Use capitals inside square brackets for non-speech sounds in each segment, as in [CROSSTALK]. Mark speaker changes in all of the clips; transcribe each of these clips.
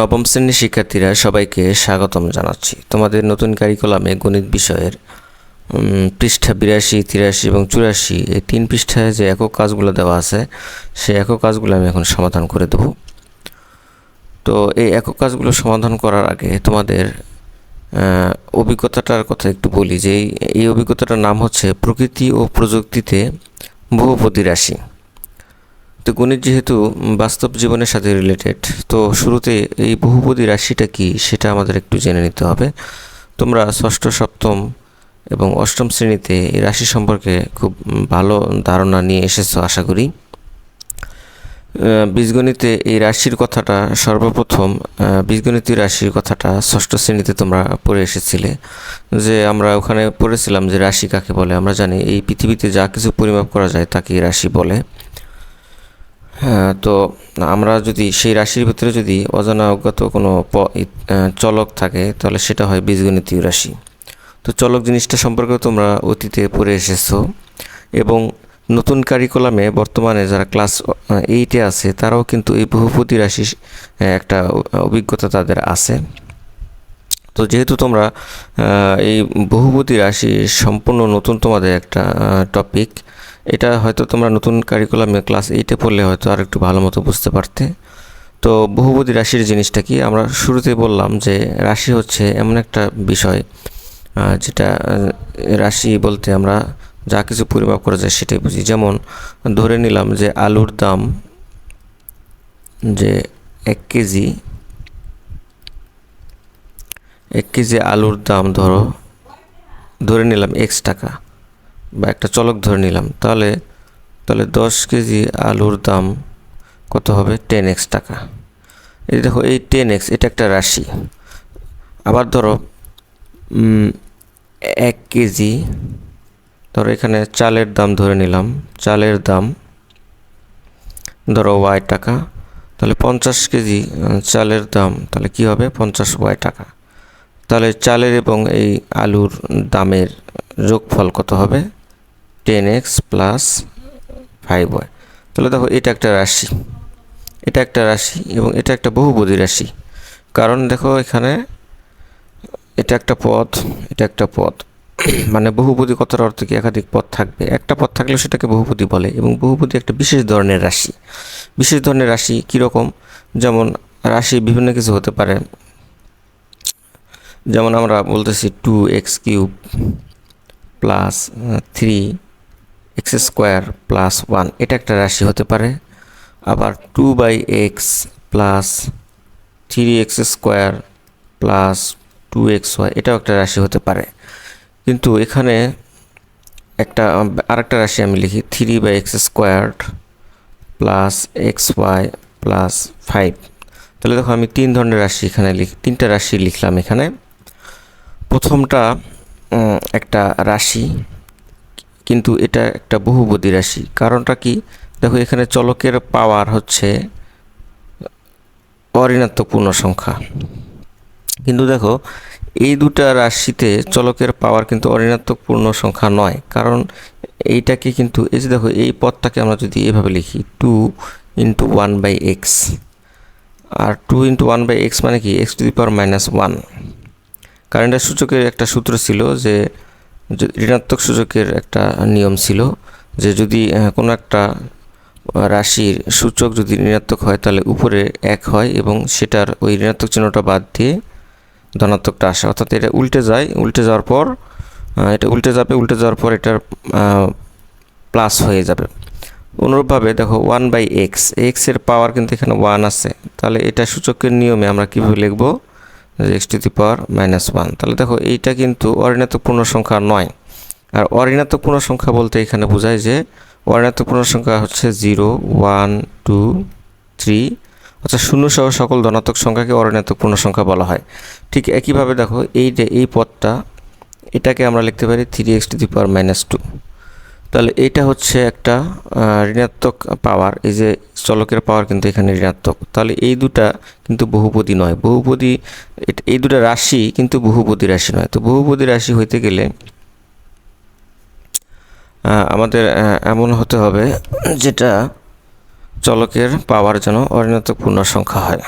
Speaker 1: নবম শ্রেণির শিক্ষার্থীরা সবাইকে স্বাগতম জানাচ্ছি। তোমাদের নতুন কারিকুলামে গণিত বিষয়ের পৃষ্ঠা বিরাশি, তিরাশি এবং চুরাশি, এই তিন পৃষ্ঠায় যে একক কাজগুলো দেওয়া আছে, সেই একক কাজগুলো আমি এখন সমাধান করে দেব। তো এই একক কাজগুলো সমাধান করার আগে তোমাদের অভিজ্ঞতাটার কথা একটু বলি যে এই- অভিজ্ঞতাটার নাম হচ্ছে প্রকৃতি ও প্রযুক্তিতে বহুপদী রাশি। তো গণিত যেহেতু বাস্তব জীবনের সাথে রিলেটেড তো শুরুতে এই বহুপদী রাশিটা কি সেটা আমাদের একটু জেনে নিতে হবে। তোমরা ষষ্ঠ, সপ্তম এবং অষ্টম শ্রেণীতে এই রাশি সম্পর্কে খুব ভালো ধারণা নিয়ে এসেছ, আশা করি। বীজগণিতে এই রাশির কথাটা সর্বপ্রথম বীজগণিতীয় রাশির কথাটা ষষ্ঠ শ্রেণীতে তোমরা পড়ে এসেছিলে, যে আমরা ওখানে পড়েছিলাম যে রাশি কাকে বলে। আমরা জানি এই পৃথিবীতে যা কিছু পরিমাপ করা যায় তাকে রাশি বলে। তো আমরা যদি সেই রাশির ভিতরে যদি অজানা অজ্ঞাত কোনো চলক থাকে, তাহলে সেটা হয় বীজগণিতীয় রাশি। তো চলক জিনিসটা সম্পর্কে তোমরা অতীতে পড়ে এসেছ এবং নতুন কারিকুলামে বর্তমানে যারা ক্লাস এইটে আছে, তারাও কিন্তু এই বহুপতি রাশি একটা অভিজ্ঞতা তাদের আছে। তো যেহেতু তোমরা এই বহুপতি রাশি সম্পূর্ণ নতুন তোমাদের একটা টপিক এটা হয়তো তোমরা নতুন কারিকুলামে ক্লাস এইটে পড়লে হয়তো আর একটু ভালো মতো বুঝতে পারতে। তো বহুপতি রাশির জিনিসটা কি? আমরা শুরুতে বললাম যে রাশি হচ্ছে এমন একটা বিষয় যেটা রাশি বলতে আমরা যা কিছু পরিমাপ করা যায় সেটাই বুঝি। যেমন ধরে নিলাম যে আলুর দাম যে এক কেজি এক কেজি আলুর দাম ধরো, ধরে নিলাম এক্স টাকা। বা একটা চলক ধরে নিলাম, তাহলে তাহলে দশ কেজি আলুর দাম কত হবে? টেন এক্স টাকা। এই দেখো, এই টেন এক্স এটা একটা রাশি। আবার ধরো এক কেজি, ধরো এখানে চালের দাম ধরে নিলাম, চালের দাম ধরো ওয়াই টাকা, তাহলে পঞ্চাশ কেজি চালের দাম, তাহলে কি হবে? পঞ্চাশ ওয়াই টাকা। তাহলে চালের এবং এই আলুর দামের যোগফল কত হবে? Ten x plus five y তাহলে দেখো এটা একটা রাশি, এটা একটা রাশি এবং এটা একটা বহুপদী রাশি। কারণ দেখো এখানে এটা একটা পদ, এটা একটা পদ। [CLEARS THROAT] মানে বহুপদী কথার অর্থ কি? একাধিক পদ থাকবে। একটা পদ থাকলেও সেটাকে বহুপদী বলে এবং বহুপদী একটা বিশেষ ধরনের রাশি। বিশেষ ধরনের রাশি কীরকম যেমন রাশি বিভিন্ন কিছু হতে পারে। যেমন আমরা বলতেছি two x cube plus three x square plus one, এটা একটা রাশি হতে পারে। আবার two by x plus three x square plus two x y, এটাও একটা রাশি হতে পারে। কিন্তু এখানে একটা, আরেকটা রাশি আমি লিখি, three by x squared plus x y plus five. তাহলে দেখো আমি তিন ধরনের রাশি এখানে লিখ, তিনটা রাশি লিখলাম এখানে। প্রথমটা একটা রাশি কিন্তু এটা একটা বহুপদী রাশি। কারণটা কি? দেখো, এখানে চলকের পাওয়ার হচ্ছে অঋণাত্মক পূর্ণ সংখ্যা। কিন্তু দেখো, এই দুটা রাশিতে চলকের পাওয়ার কিন্তু অঋণাত্মক পূর্ণ সংখ্যা নয়। কারণ এইটাকে কিন্তু, এই যে দেখো, এই পদটাকে আমরা যদি এভাবে লিখি two into one by x R two into one by x মানে কি? X to the power minus one এটা সূচকের একটা সূত্র ছিল যে ঋণাত্মক সূচকের একটা নিয়ম ছিল যে যদি কোনো একটা রাশির সূচক যদি ঋণাত্মক হয় তাহলে উপরে এক হয় এবং সেটার ওই ঋণাত্মক চিহ্নটা বাদ দিয়ে ধনাত্মকটা আসে। অর্থাৎ এটা উল্টে যায়, উল্টে যাওয়ার পর এটা উল্টে যাবে, উল্টে যাওয়ার পর এটার প্লাস হয়ে যাবে। অনুরূপভাবে দেখো ওয়ান বাই এক্স এক্সের পাওয়ার কিন্তু এখানে ওয়ান আছে। তাহলে এটা সূচকের নিয়মে আমরা কীভাবে লিখব? X to the power minus one তাহলে দেখো এইটা কিন্তু অঋণাত্মক পূর্ণ সংখ্যা নয়। আর অঋণাত্মক পূর্ণ সংখ্যা বলতে এখানে বোঝায় যে অঋণাত্মক পূর্ণ সংখ্যা হচ্ছে জিরো ওয়ান টু থ্রি অর্থাৎ শূন্য সহ সকল ধনাত্মক সংখ্যাকে অঋণাত্মক পূর্ণ সংখ্যা বলা হয়। ঠিক একইভাবে দেখো এই যে এই পদটা, এটাকে আমরা লিখতে পারি three x to the power minus two তাহলে এইটা হচ্ছে একটা ঋণাত্মক পাওয়ার এই যে চলকের পাওয়ার কিন্তু এখানে ঋণাত্মক। তাহলে এই দুটা কিন্তু বহুপদী নয়। বহুপদী এই দুটা রাশি কিন্তু বহুপদী রাশি নয়। তো বহুপদী রাশি হইতে গেলে আমাদের এমন হতে হবে যেটা চলকের পাওয়ার যেন অঋণাত্মক পূর্ণ সংখ্যা হয়।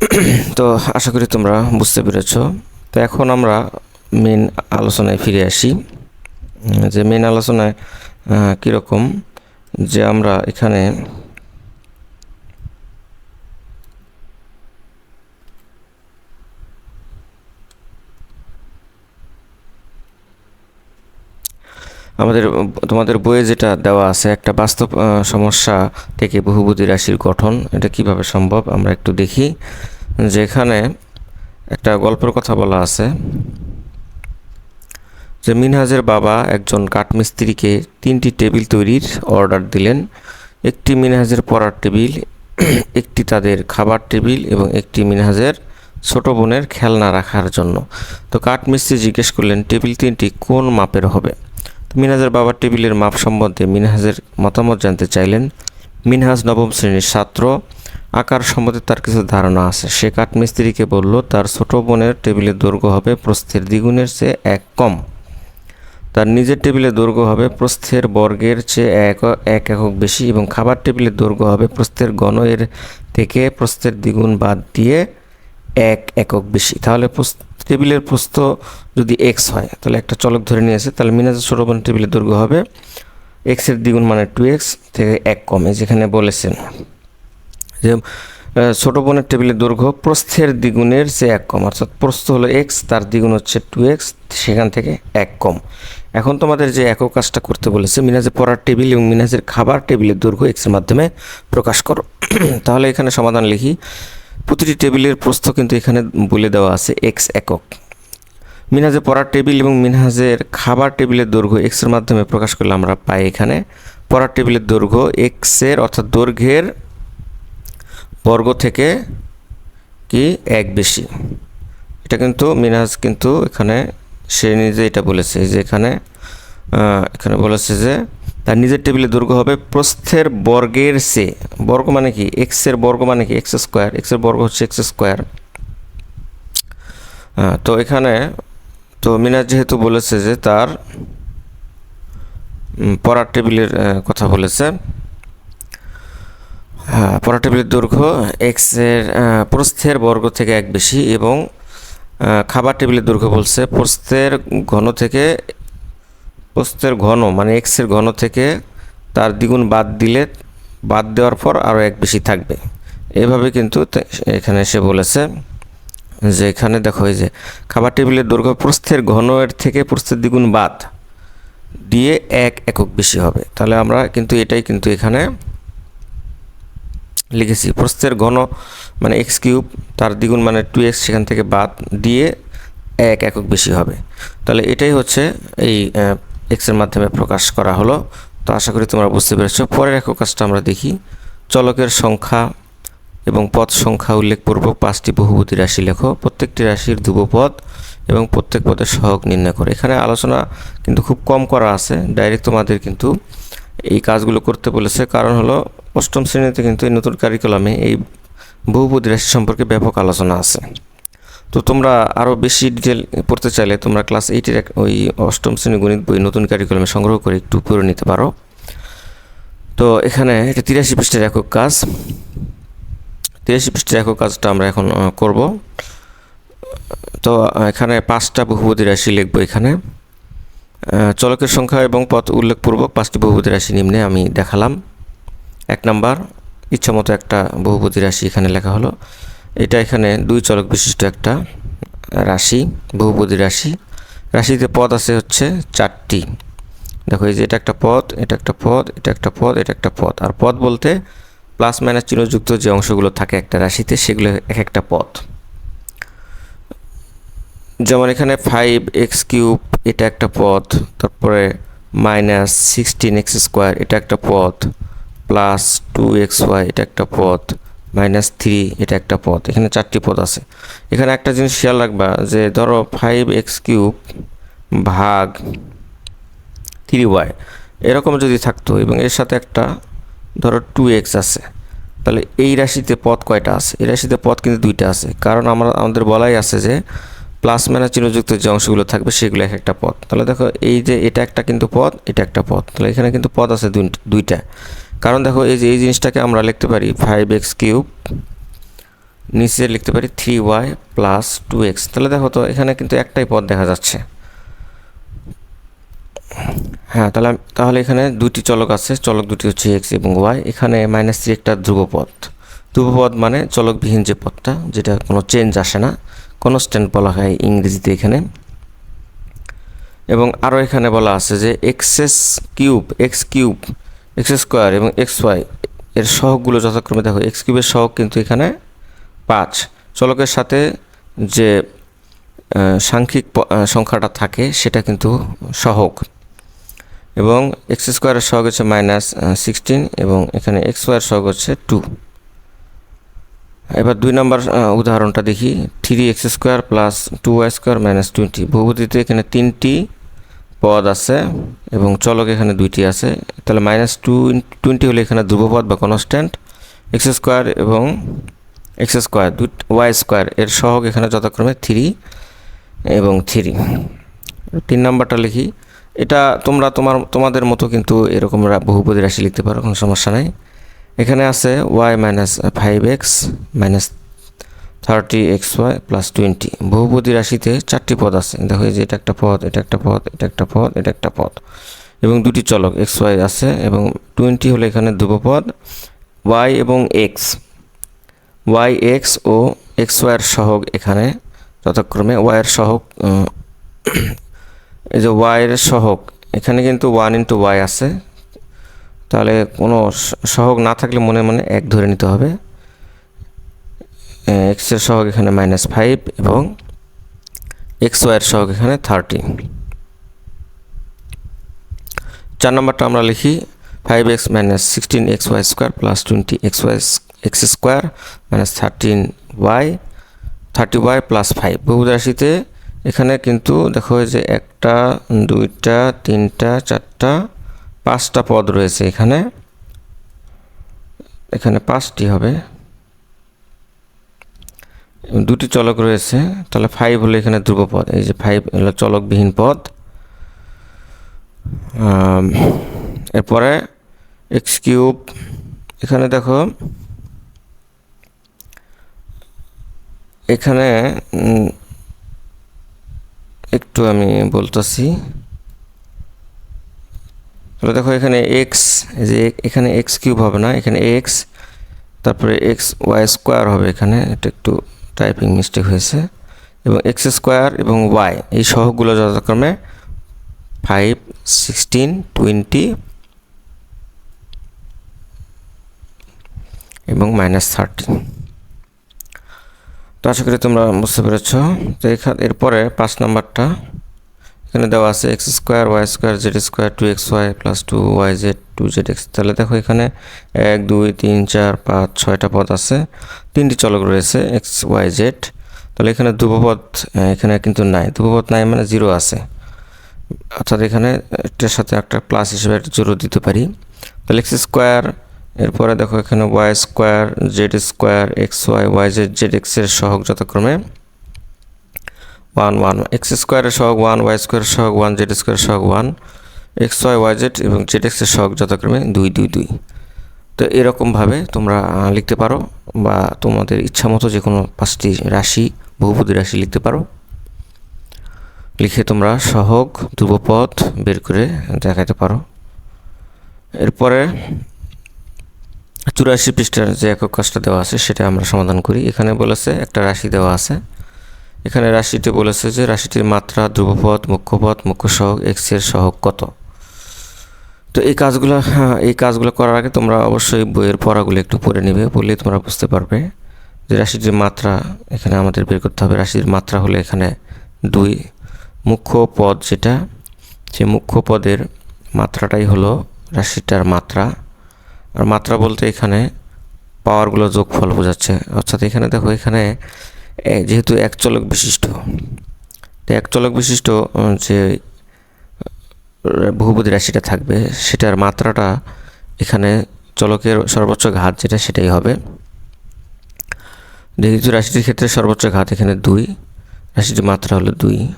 Speaker 1: [CLEARS THROAT] তো আশা করি তোমরা বুঝতে পেরেছ। তো এখন আমরা মেন আলোচনায় ফিরে আসি। যে মেন আলোচনায় কীরকম যে আমরা এখানে আমাদের, তোমাদের বইয়ে যেটা দেওয়া আছে, একটা বাস্তব সমস্যা থেকে বহুপদী রাশির গঠন, এটা কীভাবে সম্ভব? আমরা একটু দেখি। যেখানে একটা গল্পের কথা বলা আছে। যে মিনহাজের বাবা একজন কাঠমিস্ত্রিকে তিনটি টেবিল তৈরির অর্ডার দিলেন। একটি মিনহাজের পড়ার টেবিল, একটি তাদের খাবার টেবিল এবং একটি মিনহাজের ছোট বোনের খেলনা রাখার জন্য। তো কাঠমিস্ত্রি জিজ্ঞেস করলেন, টেবিল তিনটি কোন মাপের হবে? তো মিনহাজের বাবার টেবিলের মাপ সম্বন্ধে মিনহাজের মতামত জানতে চাইলেন, মিনহাজ নবম শ্রেণির ছাত্র। আকার সম্বন্ধে তার কিছু ধারণা আছে। সে কাঠমিস্ত্রিকে বলল, তার ছোট বোনের টেবিলের দৈর্ঘ্য হবে প্রস্থের দ্বিগুণের চেয়ে এক কম। তার নিজের টেবিলের দৈর্ঘ্য হবে প্রস্থের বর্গের চেয়ে এক এক একক বেশি এবং খাবার টেবিলের দৈর্ঘ্য হবে প্রস্থের ঘন এর থেকে প্রস্থের দ্বিগুণ বাদ দিয়ে এক একক বেশি। তাহলে টেবিলের প্রস্থ যদি এক্স হয়, তাহলে একটা চলক ধরে নিয়েছে তাহলে মিনাজের ছোট টেবিলের দৈর্ঘ্য হবে এক্সের দ্বিগুণ মানে টু এক্স থেকে এক কমে যেখানে বলেছেন। যে ছোট বোনের টেবিলের দৈর্ঘ্য প্রস্থের দ্বিগুণের চেয়ে এক কম, অর্থাৎ প্রস্থ হলো এক্স তার দ্বিগুণ হচ্ছে টু এক্স সেখান থেকে এক কম। এখন তোমাদের যে একক কাজটা করতে বলেছে, মিনাজের পড়ার টেবিল এবং মিনাজের খাবার টেবিলের দৈর্ঘ্য এক্সের মাধ্যমে প্রকাশ করো। [CLEARS THROAT] তাহলে এখানে সমাধান লিখি। প্রতিটি টেবিলের প্রস্থ কিন্তু এখানে বলে দেওয়া আছে এক্স একক। মিনহাজের পড়ার টেবিল এবং মিনহাজের খাবার টেবিলের দৈর্ঘ্য এক্সের মাধ্যমে প্রকাশ করলে আমরা পাই এখানে। পড়ার টেবিলের দৈর্ঘ্য এক্সের অর্থাৎ দৈর্ঘ্যের বর্গ থেকে কি? এক বেশি। এটা কিন্তু মিনহাজ কিন্তু এখানে সে নিজে এটা বলেছে যে এখানে এখানে বলেছে যে তার নিজের টেবিলের দৈর্ঘ্য হবে প্রস্থের বর্গের সে বর্গ মানে কি? এক্সের বর্গ মানে কি? এক্স স্কোয়ার এক্সের বর্গ হচ্ছে এক্স স্কোয়ার তো এখানে, তো মিনাজ যেহেতু বলেছে যে তার পড়ার টেবিলের কথা বলেছে। হ্যাঁ পড়ার টেবিলের দৈর্ঘ্য এক্সের প্রস্থের বর্গ থেকে এক বেশি এবং খাবার টেবিলের দৈর্ঘ্য বলছে প্রস্থের ঘন থেকে প্রস্থের ঘন মানে এক্সের ঘন থেকে তার দ্বিগুণ বাদ দিলে, বাদ দেওয়ার পর আরও এক বেশি থাকবে। এভাবে কিন্তু এখানে এসে বলেছে যে এখানে দেখো এই যে, খাবার টেবিলের দৈর্ঘ্য প্রস্থের ঘন এর থেকে প্রস্থের দ্বিগুণ বাদ দিয়ে এক একক বেশি হবে। তাহলে আমরা কিন্তু এটাই কিন্তু এখানে লিখেছি। প্রস্থের ঘন মানে এক্স কিউব, তার দ্বিগুণ মানে টু এক্স সেখান থেকে বাদ দিয়ে এক একক বেশি হবে। তাহলে এটাই হচ্ছে এই এক্সের মাধ্যমে প্রকাশ করা হলো। তো আশা করি তোমরা বুঝতে পেরেছ। পরের একক কাজটা আমরা দেখি। চলকের সংখ্যা এবং পদ সংখ্যা উল্লেখপূর্বক পাঁচটি বহুপদী রাশি লেখো। প্রত্যেকটি রাশির ধ্রুবপদ এবং প্রত্যেক পদের সহগ নির্ণয় করে। এখানে আলোচনা কিন্তু খুব কম করা আছে। ডাইরেক্ট তোমাদের কিন্তু এই কাজগুলো করতে বলেছে। কারণ হলো অষ্টম শ্রেণীতে কিন্তু এই নতুন কারিকুলামে এই বহুপদী রাশি সম্পর্কে ব্যাপক আলোচনা আছে। তো তোমরা আরও বেশি ডিটেল পড়তে চাইলে তোমরা ক্লাস এইটের এক ওই অষ্টম শ্রেণি গণিত বই নতুন কারিকুলামে সংগ্রহ করে একটু পড়ে নিতে পারো। তো এখানে এটা তিরাশি পৃষ্ঠের একক কাজ। তিরাশি পৃষ্ঠের একক কাজটা আমরা এখন করব। তো এখানে পাঁচটা বহুপদী রাশি লিখব এখানে। চলকের সংখ্যা এবং পথ উল্লেখপূর্বক পাঁচটি বহুপদী রাশি নিম্নে আমি দেখালাম। এক নাম্বার, ইচ্ছামতো একটা বহুপদী রাশি এখানে লেখা হলো। এটা এখানে দুই চলক বিশিষ্ট একটা রাশি, বহুপদী রাশি। রাশিতে পদ আছে হচ্ছে চারটি। দেখো এই যে এটা একটা পদ, এটা একটা পদ, এটা একটা পদ, এটা একটা পদ। আর পদ বলতে প্লাস মাইনাস চিহ্নযুক্ত যে অংশগুলো থাকে একটা রাশিতে, সেগুলো এক একটা পদ। যেমন এখানে ফাইভ এক্স কিউব এটা একটা পদ। তারপরে মাইনাস সিক্সটিন এক্স স্কোয়ার এটা একটা পদ। প্লাস টু এক্স ওয়াই এটা একটা পদ মাইনাস থ্রি এটা একটা পদ এখানে চারটি পদ আছে। এখানে একটা জিনিস খেয়াল রাখবা যে ধরো ফাইভ এক্স কিউব ভাগ থ্রি ওয়াই এরকম যদি থাকতো এবং এর সাথে একটা ধরো টু এক্স আছে, তাহলে এই রাশিতে পথ কয়টা আছে? এই রাশিতে পথ কিন্তু দুইটা আছে। কারণ আমরা, আমাদের বলাই আছে যে প্লাস মাইনাস চিহ্নযুক্ত যে অংশগুলো থাকবে সেগুলো এক একটা পথ। তাহলে দেখো এই যে এটা একটা কিন্তু পথ, এটা একটা পথ। তাহলে এখানে কিন্তু পদ আছে দুই- দুইটা। কারণ দেখো এই যে, এই জিনিসটাকে আমরা লিখতে পারি ফাইভ এক্স কিউব নিচে লিখতে পারি three y plus two x তাহলে দেখো তো, এখানে কিন্তু একটাই পদ দেখা যাচ্ছে। হ্যাঁ তাহলে তাহলে এখানে দুটি চলক আছে, চলক দুটি হচ্ছে এক্স এবং ওয়াই এখানে মাইনাস থ্রি একটা ধ্রুবপদ ধ্রুবপদ মানে চলকবিহীন যে পদটা, যেটা কোনো চেঞ্জ আসে না কনস্ট্যান্ট বলা হয় ইংরেজিতে এখানে। এবং আরও এখানে বলা আছে যে x's cube x cube x square এবং এক্স ওয়াই এর সহগগুলো যথাক্রমে দেখো, এক্স কিউবের সহগ কিন্তু এখানে পাঁচ। চলকের সাথে যে সাংখ্যিক সংখ্যাটা থাকে, সেটা কিন্তু সহগ। এবং এক্স স্কোয়ারের সহগ হচ্ছে মাইনাস সিক্সটিন এবং এখানে এক্স ওয়াইয়ের সহগ হচ্ছে টু। এবার দুই নম্বর উদাহরণটা দেখি। Three x square plus two y square minus twenty. বহুপতিতে এখানে তিনটি পদ আছে এবং চলক এখানে দুইটি আছে। তাহলে মাইনাস টু টোয়েন্টি হলে এখানে ধ্রুবপদ বা কনস্ট্যান্ট এক্স স্কোয়ার এবং এক্স স্কোয়ার দু ওয়াই স্কোয়ার এর সহগ এখানে যথাক্রমে থ্রি এবং থ্রি তিন নাম্বারটা লিখি। এটা তোমরা তোমার, তোমাদের মতো কিন্তু এরকম বহুপদী রাশি লিখতে পারো, কোনো সমস্যা নাই। এখানে আছে y minus five x minus thirty x y plus twenty বহুপদী রাশিতে চারটি পদ আছে। দেখো যে এটা একটা পদ, এটা একটা পদ, এটা একটা পদ, এটা একটা পদ। এবং দুটি চলক এক্স ওয়াই আছে এবং টোয়েন্টি হলো এখানে ধ্রুবপদ। ওয়াই এবং এক্স ওয়াই এক্স ও এক্স ওয়াইয়ের সহগ এখানে যথাক্রমে ওয়াইয়ের সহগ এই যে ওয়াইয়ের সহগ, এখানে কিন্তু ওয়ান ইন্টু ওয়াই আছে। তাহলে কোনো সহগ না থাকলে মনে মনে এক ধরে নিতে হবে। এক্সের সহগ এখানে মাইনাস ফাইভ এবং এক্স ওয়াইয়ের সহগ এখানে থার্টি চার নম্বরটা আমরা লিখি five x minus sixteen x y square plus twenty x y x square minus thirteen y thirty y plus five বহুরাশিতে এখানে কিন্তু দেখো যে একটা, দুইটা, তিনটা, চারটা, পাঁচটা পদ রয়েছে এখানে। এখানে পাঁচটি হবে। দুটি চলক রয়েছে। তাহলে ফাইভ হলো এখানে ধ্রুবপদ এই যে ফাইভ হলো চলকবিহীন পদ। এরপরে এক্স কিউব এখানে দেখো, এখানে একটু আমি বলতেছি। তাহলে দেখো এখানে এক্স যে এখানে এক্স কিউব হবে না, এখানে এক্স তারপরে এক্স ওয়াই স্কোয়ার হবে এখানে, এটা একটু টাইপিং মিস্টেক হয়েছে এবং এক্স স্কোয়ার এবং ওয়াই এই সহগুলো যথাক্রমে ফাইভ সিক্সটিন টোয়েন্টি এবং মাইনাস থার্টিন তো আশা করি তোমরা বুঝতে পেরেছ। তো এখানে এরপরে পাঁচ নাম্বারটা। এখানে দেওয়া আছে x square y square z square two x y plus two y z two z x তাহলে দেখো এখানে এক, দুই, তিন, চার, পাঁচ, ছয়টা পদ আছে। তিনটি চলক রয়েছে এক্স ওয়াই জেড তাহলে এখানে ধ্রুবপদ এখানে কিন্তু নাই। ধ্রুবপদ নাই মানে জিরো আছে। অর্থাৎ এখানে একটার সাথে একটা প্লাস হিসেবে একটা জিরো দিতে পারি। তাহলে এক্স স্কোয়ার, এরপরে দেখো এখানে y square z square x y y z z এক্সের সহগ যথাক্রমে। ওয়ান ওয়ান এক্স স্কোয়ারের সহগ ওয়ান, ওয়াই স্কোয়ারের সহগ ওয়ান, জেড স্কোয়ারের সহগ one, x, y y, z এবং জেড এক্সের সহগ যথাক্রমে দুই দুই দুই। তো এরকমভাবে তোমরা লিখতে পারো বা তোমাদের ইচ্ছা মতো যে কোনো পাঁচটি রাশি, বহুপদী রাশি লিখতে পারো। লিখে তোমরা সহগ, ধ্রুবপদ বের করে দেখাতে পারো। এরপরে চুরাশি পৃষ্ঠার যে একক কাজটা দেওয়া আছে সেটা আমরা সমাধান করি। এখানে বলেছে একটা রাশি দেওয়া আছে। এখানে রাশিটি বলেছে যে রাশিটির মাত্রা ধ্রুবপদ মুখ্যপদ মুখ্য সহগ এক্সের সহগ কত? তো এই কাজগুলো হ্যাঁ, এই কাজগুলো করার আগে তোমরা অবশ্যই বইয়ের পড়াগুলো একটু পড়ে নেবে বললেই তোমরা বুঝতে পারবে যে রাশিটির মাত্রা এখানে আমাদের বের করতে হবে। রাশির মাত্রা হলো এখানে দুই। মুখ্য পদ যেটা সেই মুখ্য পদের মাত্রাটাই হলো রাশিটার মাত্রা। আর মাত্রা বলতে এখানে পাওয়ারগুলো যোগফল বোঝাচ্ছে। অর্থাৎ এখানে দেখো এখানে যেহেতু এক চলক বিশিষ্ট এক চলক বিশিষ্ট যে বহুপদী রাশিটা থাকবে সেটার মাত্রাটা এখানে চলকের সর্বোচ্চ ঘাত যেটা সেটাই হবে। যেহেতু রাশিটির ক্ষেত্রে সর্বোচ্চ ঘাত এখানে দুই রাশিটির মাত্রা হলো দুই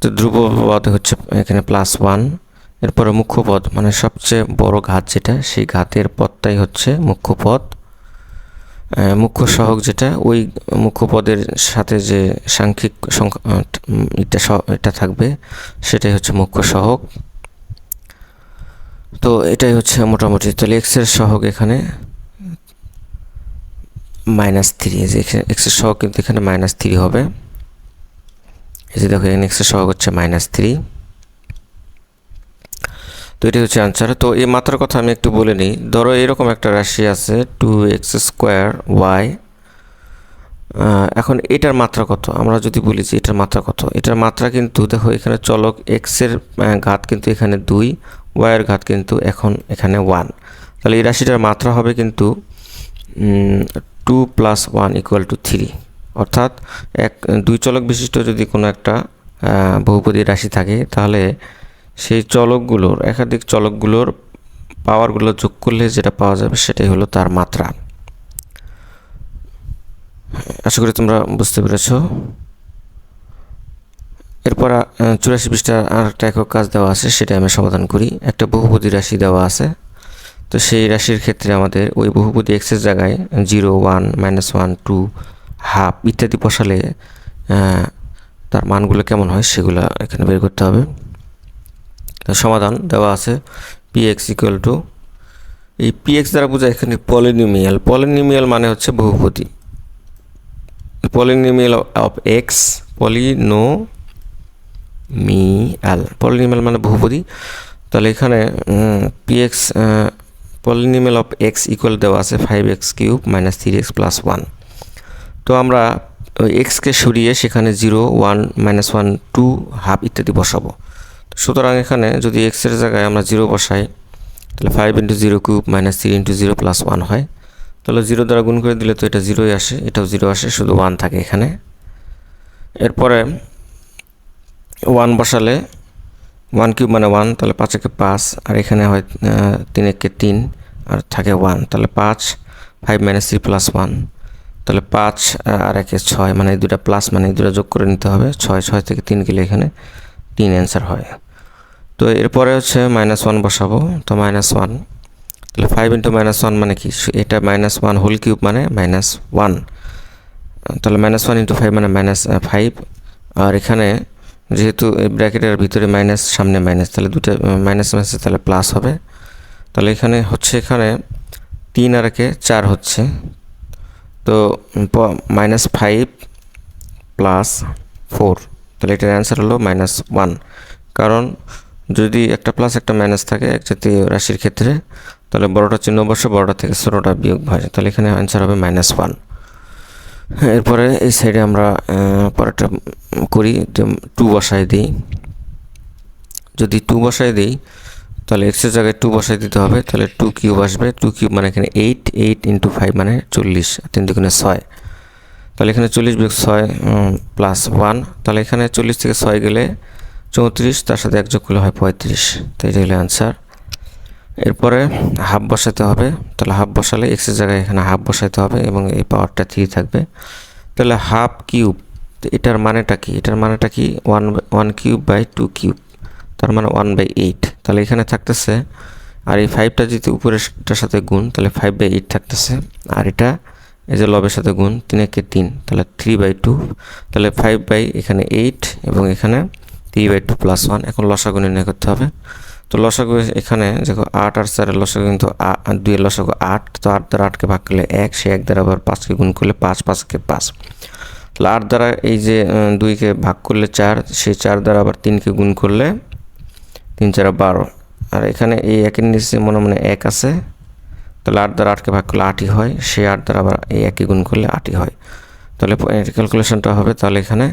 Speaker 1: তো ধ্রুব পদ হচ্ছে এখানে প্লাস ওয়ান এরপরে মুখ্য পদ মানে সবচেয়ে বড় ঘাত যেটা সেই ঘাতের পদটাই হচ্ছে মুখ্য আহ, মুখ্য সহগ যেটা, ওই মুখ্য পদের সাথে যে সাংখ্যিক সংখ্যা এটা থাকবে, সেটাই হচ্ছে মুখ্য সহগ তো এটাই হচ্ছে মোটামুটি। তাহলে এক্সের সহগ এখানে মাইনাস থ্রি যে এক্সের সহগ কিন্তু এখানে মাইনাস থ্রি হবে। এই যে দেখো, এখানে এক্সের সহগ হচ্ছে মাইনাস থ্রি তো এটাই হচ্ছে আনসার তো এই মাত্রার কথা আমি একটু বলে নিই। ধরো এরকম একটা রাশি আছে টু এক্স স্কোয়ার ওয়াই এখন এটার মাত্রা কত? আমরা যদি বলি যে এটার মাত্রা কত? এটার মাত্রা কিন্তু দেখো এখানে চলক এক্সের ঘাত কিন্তু এখানে দুই ওয়াইয়ের ঘাত কিন্তু এখন এখানে ওয়ান তাহলে এই রাশিটার মাত্রা হবে কিন্তু two plus one equal to three অর্থাৎ এক, দুই চলক বিশিষ্ট যদি কোনো একটা বহুপদী রাশি থাকে, তাহলে সেই চলকগুলোর, একাধিক চলকগুলোর পাওয়ারগুলো যোগ করলে যেটা পাওয়া যাবে সেটাই হলো তার মাত্রা। আশা করি তোমরা বুঝতে পেরেছ। এরপর চুরাশি পৃষ্ঠা আর একটা একক কাজ দেওয়া আছে, সেটা আমি সমাধান করি। একটা বহুপদী রাশি দেওয়া আছে। তো সেই রাশির ক্ষেত্রে আমাদের ওই বহুপদী এক্সের জায়গায় zero one minus one two half ইত্যাদি বসালে তার মানগুলো কেমন হয় সেগুলো এখানে বের করতে হবে। সমাধান দেওয়া আছে পি এক্স ইকুয়াল টু এই পি এক্স দ্বারা বোঝায় এখানে পলিনিমিয়াল পলিনিমিয়াল মানে হচ্ছে বহুপতি পলিনিমিয়াল অফ এক্স পলিনো মিয়াল পলিনিমিয়াল মানে বহুপতি তাহলে এখানে p x polynomial of x equal দেওয়া আছে five x cube minus three x plus one তো আমরা এক্সকে সরিয়ে সেখানে zero one minus one two half ইত্যাদি বসাবো। সুতরাং এখানে যদি এক্সের জায়গায় আমরা জিরো বসাই, তাহলে five into zero cube minus three into zero plus one হয়। তাহলে জিরো দ্বারা গুণ করে দিলে তো এটা জিরোই আসে, এটাও জিরো আসে, শুধু ওয়ান থাকে এখানে। এরপরে ওয়ান বসালে ওয়ান কিউব মানে ওয়ান তাহলে পাঁচ একে পাঁচ, আর এখানে হয় তিন একে তিন, আর থাকে ওয়ান তাহলে পাঁচ five minus three plus one তাহলে পাঁচ আর একে ছয় মানে এই দুটা প্লাস মানে এই দুটা যোগ করে নিতে হবে, ছয় ছয় থেকে তিন গেলে এখানে তিন অ্যান্সার হয়। তো এরপরে হচ্ছে মাইনাস ওয়ান বসাবো, তো মাইনাস ওয়ান তাহলে ফাইভ ইন্টু মাইনাস ওয়ান মানে কি? এটা মাইনাস ওয়ান হোল কিউব মানে মাইনাস ওয়ান তাহলে মাইনাস ওয়ান ইন্টু ফাইভ মানে মাইনাস ফাইভ আর এখানে যেহেতু এই ব্র্যাকেটের ভিতরে মাইনাস সামনে মাইনাস তাহলে দুটো মাইনাস মাইনাস তাহলে প্লাস হবে। তাহলে এখানে হচ্ছে এখানে তিন আর একে চার হচ্ছে। তো মাইনাস ফাইভ প্লাস ফোর তাহলে এটার অ্যান্সার হলো মাইনাস ওয়ান কারণ যদি একটা প্লাস একটা মাইনাস থাকে এক জাতীয় রাশির ক্ষেত্রে, তাহলে বড়টা চিহ্ন বসে, বড়টা থেকে ছোটোটা বিয়োগ হয়। তাহলে এখানে অ্যান্সার হবে মাইনাস ওয়ান এরপরে এই সাইডে আমরা পরেরটা করি টু বসাই দিই। যদি টু বসাই দিই, তাহলে এক্সের জায়গায় টু বসাই দিতে হবে, তাহলে টু কিউব আসবে। টু কিউব মানে এখানে এইট এইট ইন্টু ফাইভ মানে চল্লিশ, তিন দুগুণে ছয়। তাহলে এখানে চল্লিশ বিয়োগ ছয় প্লাস ওয়ান তাহলে এখানে চল্লিশ থেকে ছয় গেলে চৌত্রিশ, তার সাথে এক যোগ করলে হয় পঁয়ত্রিশ। তো এটা হলো অ্যান্সার এরপরে হাফ বসাতে হবে। তাহলে হাফ বসালে এক্সের জায়গায় এখানে হাফ বসাতে হবে এবং এই পাওয়ারটা থ্রি থাকবে। তাহলে হাফ কিউব এটার মানেটা কি? এটার মানেটা কি? One one cube by two cube তার মানে ওয়ান বাই এইট তাহলে এখানে থাকতেছে, আর এই ফাইভটা যদি উপরেরটার সাথে গুণ, তাহলে ফাইভ বাই এইট থাকতেছে। আর এটা, এই যে লবের সাথে গুণ তিন একে তিন, তাহলে থ্রি বাই টু তাহলে ফাইভ বাই এখানে এইট এবং এখানে three by two plus one এখন লসাগু নির্ণয় করতে হবে। তো লসাগু এখানে দেখো আট আর চারের লসাগু কিন্তু দুইয়ের লসাগু আট, তো আট দ্বারা আটকে ভাগ করলে এক, সে এক দ্বারা আবার পাঁচকে গুণ করলে পাঁচ, পাঁচকে পাঁচ। তাহলে আট দ্বারা এই যে দুইকে ভাগ করলে চার সেই চার দ্বারা আবার তিনকে গুণ করলে তিন, চার, বারো। আর এখানে এই একের নিচে মনে মনে এক আছে, তাহলে আট দ্বারা আটকে ভাগ করলে আটই হয়, সে আট দ্বারা আবার এই একই গুণ করলে আটই হয়। তাহলে ক্যালকুলেশনটা হবে তাহলে এখানে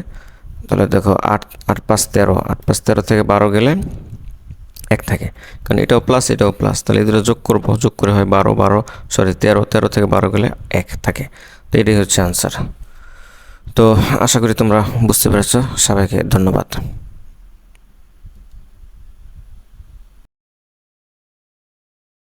Speaker 1: তাহলে দেখো আট আট পাঁচ তেরো, আট পাঁচ তেরো থেকে বারো গেলে এক থাকে। কারণ এটাও প্লাস এটাও প্লাস তাহলে এদের যোগ করব, যোগ করে হয় বারো বারো সরি তেরো তেরো থেকে বারো গেলে এক থাকে। তো এটাই হচ্ছে আনসার তো আশা করি তোমরা বুঝতে পেরেছ। সবাইকে ধন্যবাদ।